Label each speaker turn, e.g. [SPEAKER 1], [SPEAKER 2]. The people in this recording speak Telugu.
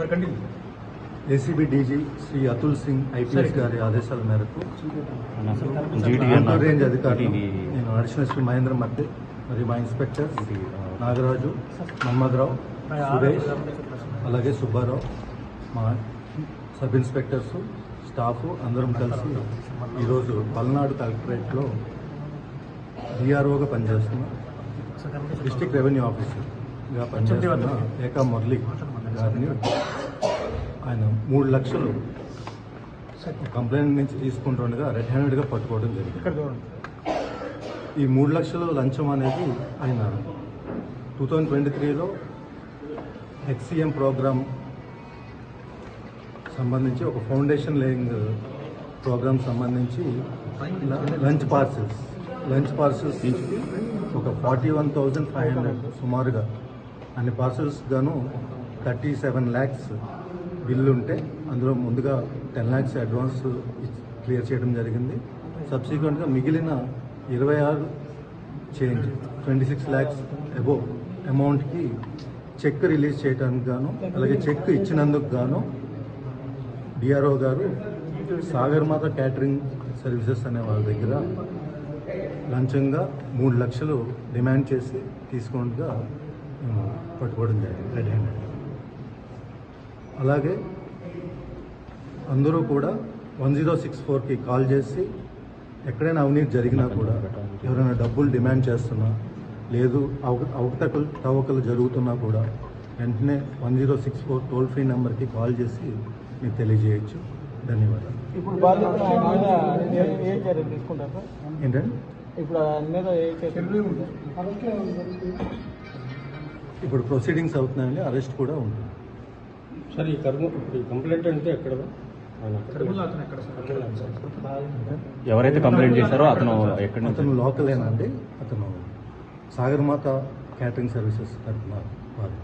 [SPEAKER 1] Sir continue.
[SPEAKER 2] ACB DG Shri Atul Singh IPS గారి ఆదేశాల మేరకు గుంటూరు రేంజ్ అధికారులు. నేను అడిషనల్ శ్రీ మహేంద్ర మధ్య మరియు మా ఇన్స్పెక్టర్ నాగరాజు మన్మథరావు సురేష్ అలాగే సుబ్బారావు మా సబ్ ఇన్స్పెక్టర్స్ స్టాఫ్ అందరం కలిసి ఈరోజు పల్నాడు కలెక్టరేట్లో డిఆర్ఓగా పనిచేస్తున్నాం డిస్ట్రిక్ట్ రెవెన్యూ ఆఫీసర్గా పనిచేస్తున్న ఏకా మురళి. గారిని ఆయన మూడు లక్షలు కంప్లైంట్ నుంచి తీసుకుంటుండగా రెడ్ హ్యాండెడ్గా పట్టుకోవడం జరిగింది. ఈ మూడు లక్షలు లంచం అనేది ఆయన టూ థౌజండ్ ట్వంటీ త్రీలో హెచ్సిఎం ప్రోగ్రామ్ సంబంధించి ఒక ఫౌండేషన్ లేయింగ్ ప్రోగ్రామ్ సంబంధించి లంచ్ పార్సల్స్ లంచ్ పార్సల్స్ ఒక forty one thousand five hundred సుమారుగా. అన్ని పార్సల్స్ గాను థర్టీ సెవెన్ ల్యాక్స్ బిల్లు ఉంటే అందులో ముందుగా టెన్ ల్యాక్స్ అడ్వాన్స్ క్లియర్ చేయడం జరిగింది. సబ్సిక్వెంట్గా మిగిలిన ఇరవై ఆరు change twenty six lakhs above అమౌంట్కి check release చేయడానికి గాను అలాగే చెక్ ఇచ్చినందుకు గాను డిఆర్ఓ గారు సాగర్ మాత క్యాటరింగ్ సర్వీసెస్ అనే వాళ్ళ దగ్గర లంచంగా మూడు లక్షలు డిమాండ్ చేసి తీసుకుంటగా పట్టుకోవడం జరిగింది. రెడ్ హ్యాండెడ్ అలాగే అందరూ కూడా వన్ జీరో సిక్స్ ఫోర్కి కాల్ చేసి ఎక్కడైనా అవినీతి జరిగినా కూడా ఎవరైనా డబ్బులు డిమాండ్ చేస్తున్నా లేదు అవ అవకతవకలు తవ్వకలు జరుగుతున్నా కూడా వెంటనే one zero six four toll free నెంబర్కి కాల్ చేసి మీకు తెలియజేయచ్చు. ధన్యవాదాలు.
[SPEAKER 3] ఇప్పుడు బాధ్యత ఆయన మీద ఏ- ఏ చర్యలు తీసుకుంటారు సార్?
[SPEAKER 2] ఏంటంటే
[SPEAKER 3] ఇప్పుడు ఆయన మీద ఏ చర్యలు
[SPEAKER 2] ఇప్పుడు ప్రొసీడింగ్స్ అవుతున్నాయండి అరెస్ట్ కూడా ఉంటుంది.
[SPEAKER 4] సార్ ఈ కర్మ ఇప్పుడు ఈ కంప్లైంట్ అంటే ఎక్కడ?
[SPEAKER 5] ఎవరైతే కంప్లైంట్ చేశారో అతను ఎక్కడి నుంచి?
[SPEAKER 2] అతను లోకలేనండి అతను సాగర్మాత క్యాటరింగ్ సర్వీసెస్ తరఫున వారు.